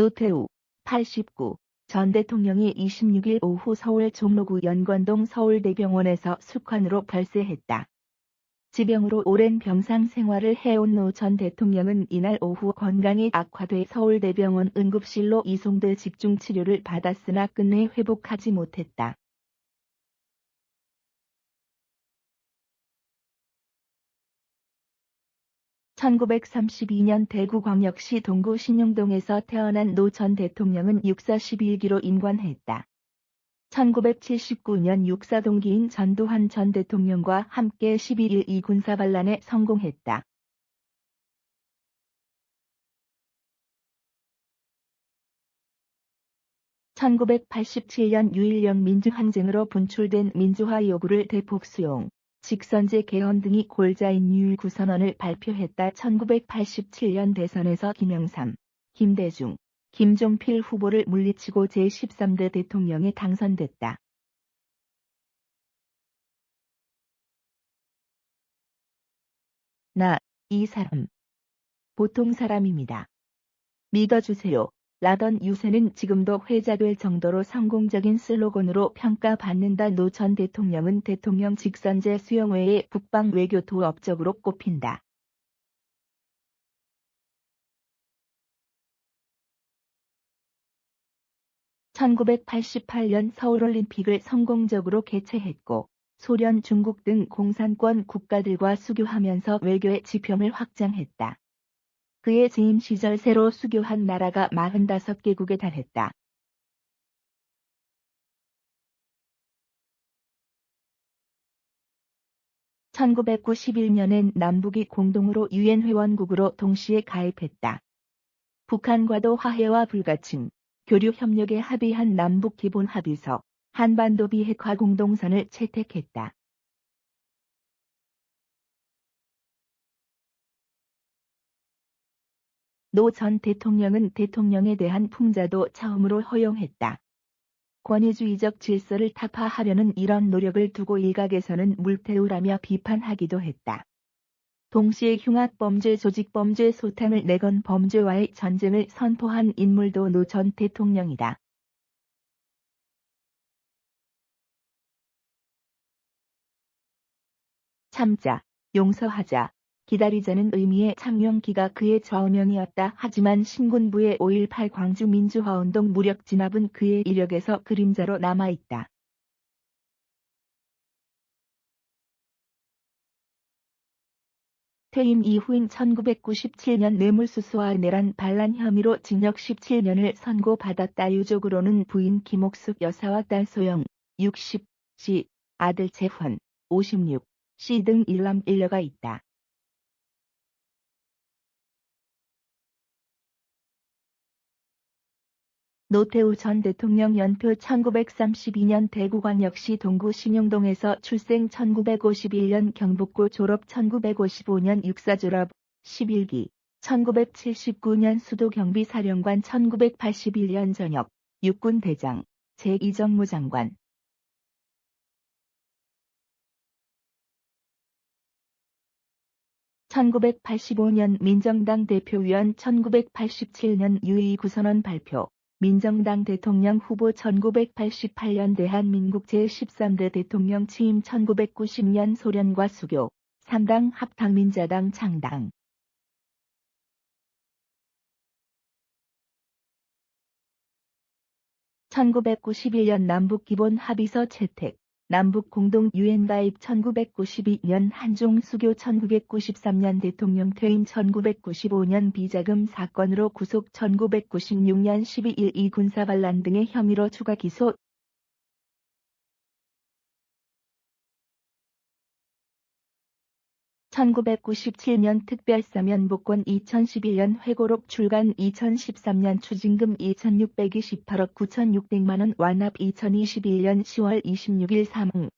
노태우 89. 전 대통령이 26일 오후 서울 종로구 연관동 서울대병원에서 숙환으로 별세했다. 지병으로 오랜 병상 생활을 해온 노 전 대통령은 이날 오후 건강이 악화돼 서울대병원 응급실로 이송돼 집중치료를 받았으나 끝내 회복하지 못했다. 1932년 대구광역시 동구 신용동에서 태어난 노 전 대통령은 육사 11기로 임관했다. 1979년 육사 동기인 전두환 전 대통령과 함께 11일 이 군사반란에 성공했다. (1987년) 유일령 민주항쟁으로 분출된 민주화 요구를 대폭 수용, 직선제 개헌 등이 골자인 유일 구 선언을 발표했다. 1987년 대선에서 김영삼, 김대중, 김종필 후보를 물리치고 제13대 대통령에 당선됐다. 나, 이 사람. 보통 사람입니다. 믿어주세요. 라던 유세는 지금도 회자될 정도로 성공적인 슬로건으로 평가받는다. 노 전 대통령은 대통령 직선제 수용 외에 북방 외교 도 업적으로 꼽힌다. (1988년) 서울올림픽을 성공적으로 개최했고 소련, 중국 등 공산권 국가들과 수교하면서 외교의 지평을 확장했다. 그의 재임 시절 새로 수교한 나라가 45개국에 달했다. (1991년엔) 남북이 공동으로 유엔 회원국으로 동시에 가입했다. 북한과도 화해와 불가침, 교류 협력에 합의한 남북 기본 합의서, 한반도 비핵화 공동선을 채택했다. 노 전 대통령은 대통령에 대한 풍자도 처음으로 허용했다. 권위주의적 질서를 타파하려는 이런 노력을 두고 일각에서는 물태우라며 비판하기도 했다. 동시에 흉악범죄 조직범죄 소탕을 내건 범죄와의 전쟁을 선포한 인물도 노 전 대통령이다. 참자, 용서하자, 기다리자는 의미의 창명기가 그의 좌우명이었다. 하지만 신군부의 5.18 광주 민주화운동 무력 진압은 그의 이력에서 그림자로 남아있다. 퇴임 이후인 1997년 뇌물수수와 내란 반란 혐의로 징역 17년을 선고받았다. 유족으로는 부인 김옥숙 여사와 딸 소영, 60, 씨, 아들 재환, 56, 씨 등 일남 일녀가 있다. 노태우 전 대통령 연표 1932년 대구광 역시 동구 신용동에서 출생 1951년 경북고 졸업 1955년 육사 졸업 11기 1979년 수도 경비 사령관 1981년 전역 육군 대장 제2정무 장관. 1985년 민정당 대표위원 1987년 유의 구선언 발표 민정당 대통령 후보 1988년 대한민국 제13대 대통령 취임 1990년 소련과 수교 3당 합당 민자당 창당. 1991년 남북기본 합의서 채택 남북 공동 유엔 가입 1992년 한중 수교 1993년 대통령 퇴임 1995년 비자금 사건으로 구속 1996년 12일 이 군사반란 등의 혐의로 추가 기소 1997년 특별사면 복권 2011년 회고록 출간 2013년 추징금 2628억 9600만원 완납 2021년 10월 26일 사망